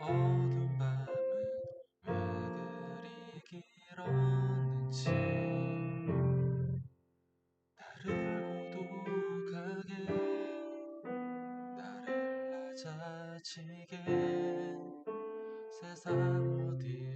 어두운 밤은 왜 그리 길었는지 나를 고독하게 나를 낮아지게. 세상 어디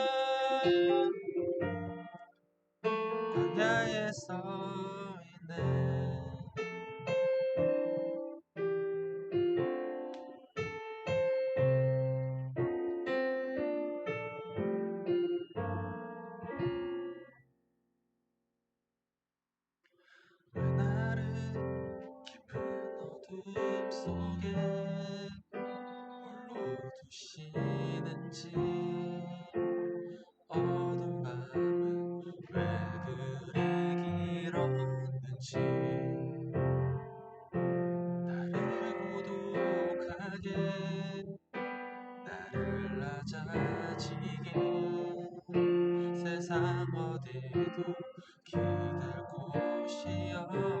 어둠 속에 홀로 두시는지 어두운 밤은 왜 그리 길었는지 나를 고독하게 나를 낮아지게 세상 어디도 기댈 곳이 없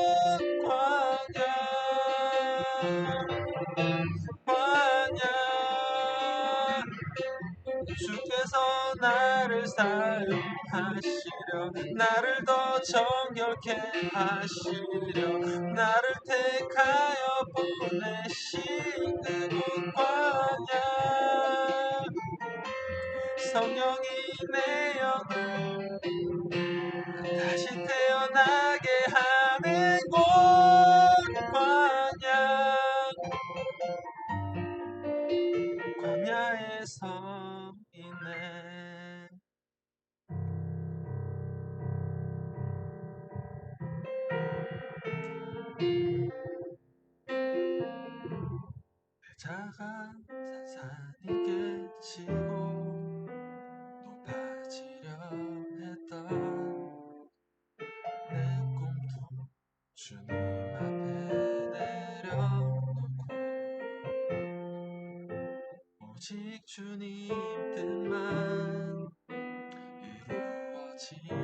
주께서 나를 사용하시려 나를 더 정결케 하시려 나를 택하여 보내시는 곳 광야. 성령이 내 영을 다시 태어 내 자가 산산이 깨지고 높아지려 했던 내 꿈도 주님 앞에 내려놓고 오직 주님 뜻만 이루어지